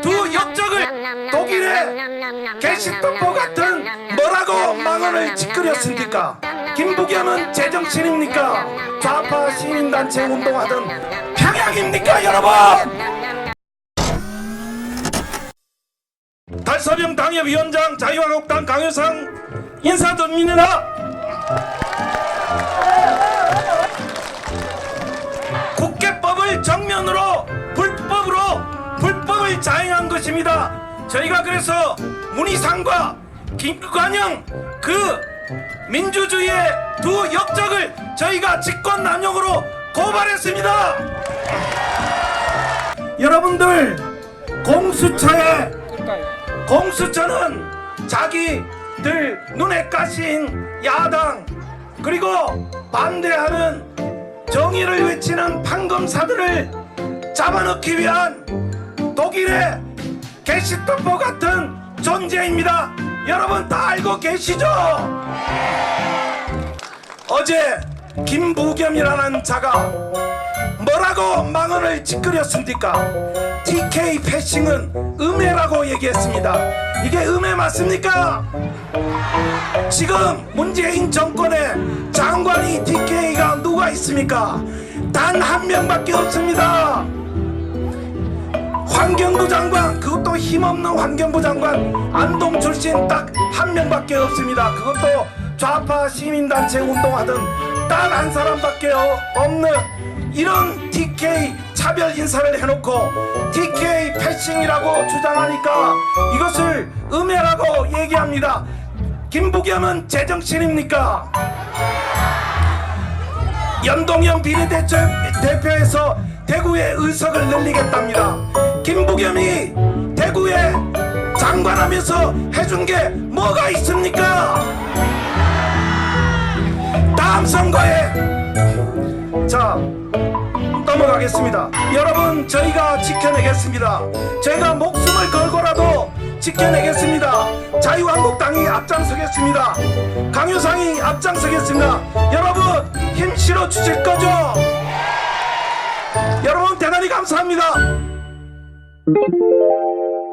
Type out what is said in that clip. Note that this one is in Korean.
두 역적을 독일의 게시토포 같은 뭐라고 망언을 짓거렸습니까? 김부겸은 제정신입니까? 좌파 시민단체 운동하던 평양입니까 여러분? 달서병 당협위원장 자유한국당 강효상 인사드립니다. 국회법을 정면으로 법을 자행한 것입니다. 저희가 그래서 문희상과 김관영 그 민주주의의 두 역적을 저희가 직권남용으로 고발했습니다. 여러분들 공수처에 공수처는 자기들 눈에 까신 야당 그리고 반대하는 정의를 외치는 판검사들을 잡아넣기 위한 독일의 게시토포 같은 존재입니다. 여러분 다 알고 계시죠? 어제 김부겸이라는 자가 뭐라고 망언을 짓거렸습니까? TK 패싱은 음해라고 얘기했습니다. 이게 음해 맞습니까? 지금 문재인 정권의 장관이 TK가 누가 있습니까? 단 한 명밖에 없습니다. 환경부 장관 그것도 힘없는 환경부 장관 안동 출신 딱 한 명밖에 없습니다. 그것도 좌파 시민단체 운동하던 딱 한 사람밖에 어- 없는 이런 TK 차별 인사를 해놓고 TK 패싱이라고 주장하니까 이것을 음해라고 얘기합니다. 김부겸은 제정신입니까? 연동형 비례대표에서 대구의 의석을 늘리겠답니다. 김부겸이 대구에 장관하면서 해준 게 뭐가 있습니까? 다음 선거에 자 넘어가겠습니다. 여러분 저희가 지켜내겠습니다. 저희가 목숨을 걸고라도 지켜내겠습니다. 자유한국당이 앞장서겠습니다. 강효상이 앞장서겠습니다. 여러분 힘 실어 주실 거죠? 여러분 대단히 감사합니다. Thank you.